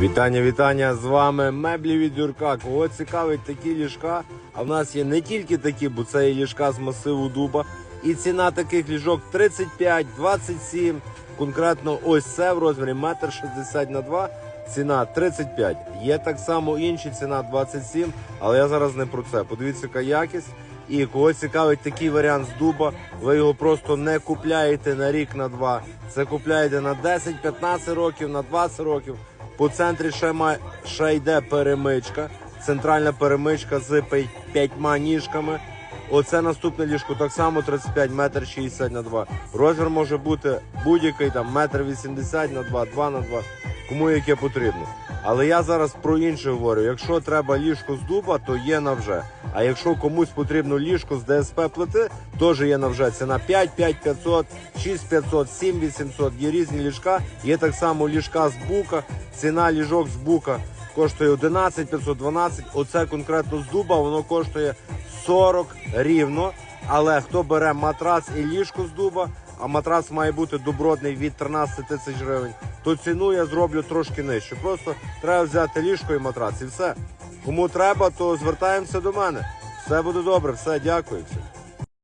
Вітання, вітання з вами меблі від Юрка. Кого цікавить такі ліжка? А в нас є не тільки такі, бо це є ліжка з масиву дуба. І ціна таких ліжок 35, 27. Конкретно ось це в розмірі 1,60 м на 2. Ціна 35. Є так само інші, ціна 27, але я зараз не про це. Подивіться, яка якість. І кого цікавить такий варіант з дуба, ви його просто не купляєте на рік, на два. Це купляєте на 10-15 років, на 20 років. По центрі ще, має, ще йде перемичка, центральна перемичка з п'ять- п'ятьма ніжками. Оце наступне ліжко так само 35 метр 60 на 2. Розмір може бути будь-який там метр 80 на 2, 2 на 2, кому яке потрібно. Але я зараз про інше говорю. Якщо треба ліжко з дуба, то є на вже. А якщо комусь потрібно ліжко з ДСП плити, теж є на вже. Ціна 5, 5 500, 6 500, 7 800. Є різні ліжка. Є так само ліжка з бука. Ціна ліжок з бука коштує 11 500, 12. Оце конкретно з дуба, воно коштує 40 рівно. Але хто бере матрац і ліжко з дуба, а матрац має бути добротний від 13 тисяч гривень, то ціну я зроблю трошки нижче. Просто треба взяти ліжко і матрац і все. Кому треба, то звертаємося до мене. Все буде добре, все, дякую. всім.